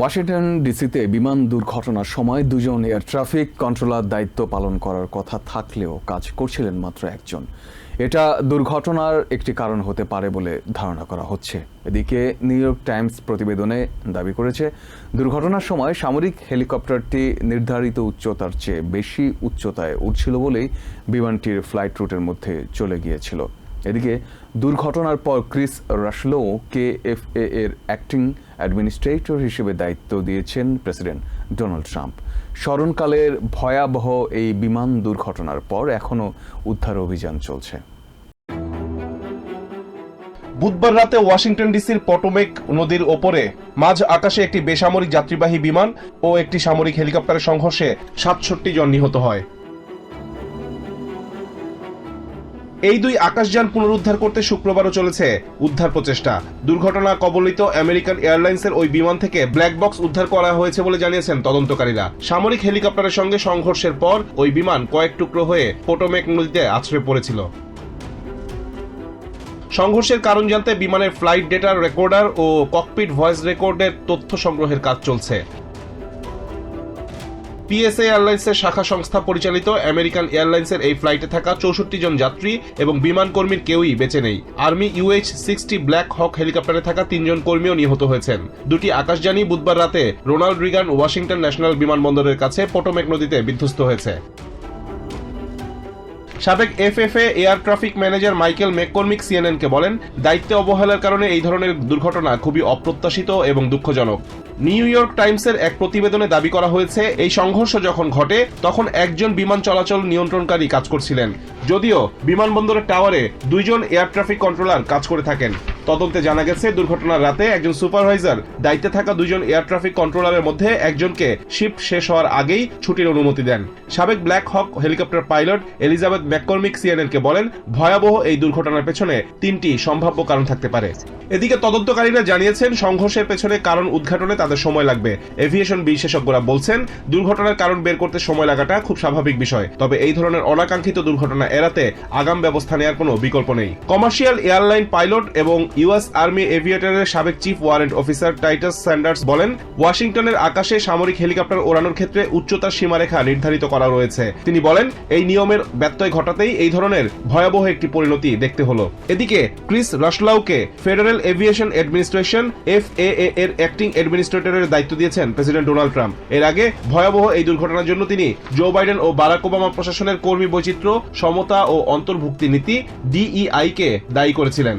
Washington ডিসিতে বিমান দুর্ঘটনার সময় দুজন এয়ার ট্রাফিক কন্ট্রোলার দায়িত্ব পালন করার কথা থাকলেও কাজ করছিলেন মাত্র একজন। এটা দুর্ঘটনার একটি কারণ হতে পারে বলে ধারণা করা হচ্ছে। এদিকে নিউ ইয়র্ক টাইমস প্রতিবেদনে দাবি করেছে, দুর্ঘটনার সময় সামরিক হেলিকপ্টারটি নির্ধারিত উচ্চতার চেয়ে বেশি উচ্চতায় উঠছিল বলেই বিমানটির ফ্লাইট রুটের মধ্যে চলে গিয়েছিল। এদিকে দুর্ঘটনার পর ক্রিস রাশলো কে এফ এ এর অ্যাক্টিং অ্যাডমিনিস্ট্রেটর হিসেবে দায়িত্ব দিয়েছেন প্রেসিডেন্ট ডোনাল্ড ট্রাম্প। স্মরণকালের ভয়াবহ এই বিমান দুর্ঘটনার পর এখনও উদ্ধার অভিযান চলছে। বুধবার রাতে ওয়াশিংটন ডিসির পটোমেক নদীর ওপরে মাঝ আকাশে একটি বেসামরিক যাত্রীবাহী বিমান ও একটি সামরিক হেলিকপ্টারের সংঘর্ষে সাতষট্টি জন নিহত হয়। এই দুই আকাশযান পুনরুদ্ধার করতে শুক্রবারও চলেছে উদ্ধার প্রচেষ্টা। দুর্ঘটনা কবলিত আমেরিকান এয়ারলাইন্সের ওই বিমান থেকে ব্ল্যাক বক্স উদ্ধার করা হয়েছে বলে জানিয়েছেন তদন্তকারীরা। সামরিক হেলিকপ্টারের সঙ্গে সংঘর্ষের পর ওই বিমান কয়েক টুকরো হয়ে পোটোমেক নদীতে আছড়ে পড়েছিল। সংঘর্ষের কারণ জানতে বিমানের ফ্লাইট ডেটার রেকর্ডার ও ককপিট ভয়েস রেকর্ডের তথ্য সংগ্রহের কাজ চলছে। পিএসএ এয়ারলাইন্সের শাখা সংস্থা পরিচালিত আমেরিকান এয়ারলাইন্সের এই ফ্লাইটে থাকা চৌষট্টি জন যাত্রী এবং বিমান কর্মীর কেউই বেঁচে নেই। Army UH sixty Black Hawk হেলিকপ্টারে থাকা তিনজন কর্মীও নিহত হয়েছেন। দুটি আকাশযানই বুধবার রাতে রোনাল্ড রিগান ওয়াশিংটন ন্যাশনাল বিমানবন্দরের কাছে পোটোমেক নদীতে বিধ্বস্ত হয়েছে। সাবেক FAA air traffic manager Michael McCormick সিএনএনকে বলেন, দায়িত্বে অবহেলার কারণে এই ধরনের দুর্ঘটনা খুবই অপ্রত্যাশিত এবং দুঃখজনক। নিউ ইয়র্ক টাইমসের এক প্রতিবেদনে দাবি করা হয়েছে, এই সংঘর্ষ যখন ঘটে, তখন একজন বিমান চলাচল নিয়ন্ত্রণকারী কাজ করছিলেন। যদিও বিমানবন্দরের টাওয়ারে দুইজন এয়ার ট্রাফিক কন্ট্রোলার কাজ করে থাকেন। তদন্তে জানা গেছে, দুর্ঘটনার রাতে একজন সুপারভাইজার দায়িত্বে থাকা দুজন এয়ার ট্রাফিক কন্ট্রোলারের মধ্যে একজনকে শিফট শেষ হওয়ার আগেই ছুটির অনুমতি দেন। সাবেক Black Hawk helicopter pilot Elizabeth McCormick সিএনএনকে বলেন, ভয়াবহ এই দুর্ঘটনার পেছনে তিনটি সম্ভাব্য কারণ থাকতে পারে। এদিকে তদন্তকারীরা জানিয়েছেন, সংঘর্ষের পেছনে কারণ উদ্ঘাটনে তাদের সময় লাগবে। এভিয়েশন বিশেষজ্ঞরা বলছেন, দুর্ঘটনার কারণ বের করতে সময় লাগাটা খুব স্বাভাবিক বিষয়। তবে এই ধরনের অনাকাঙ্ক্ষিত দুর্ঘটনা এড়াতে আগাম ব্যবস্থা নেওয়ার কোনো বিকল্প নেই। কমার্শিয়াল এয়ারলাইন পাইলট এবং ইউএস আর্মি এভিয়েটরের সাবেক chief warrant officer Titus Sanders বলেন, ওয়াশিংটনের আকাশে সামরিক হেলিকপ্টার ওড়ানোর ক্ষেত্রে উচ্চতার সীমারেখা নির্ধারিত করা রয়েছে। তিনি বলেন, এই নিয়মের ব্যত্যয় ঘটাতেই এই ধরনের ভয়াবহ একটি পরিণতি দেখতে হলো। এদিকে, ক্রিস রাশলাউকে ফেডারেল এভিয়েশন অ্যাডমিনিস্ট্রেশন এফ এর অ্যাক্টিং অ্যাডমিনিস্ট্রেটরের দায়িত্ব দিয়েছেন প্রেসিডেন্ট ডোনাল্ড ট্রাম্প। এর আগে ভয়াবহ এই দুর্ঘটনার জন্য তিনি জো বাইডেন ও বারাক ওবামা প্রশাসনের কর্মী বৈচিত্র্য, সমতা ও অন্তর্ভুক্তি নীতি, ডিইআই কে দায়ী করেছিলেন।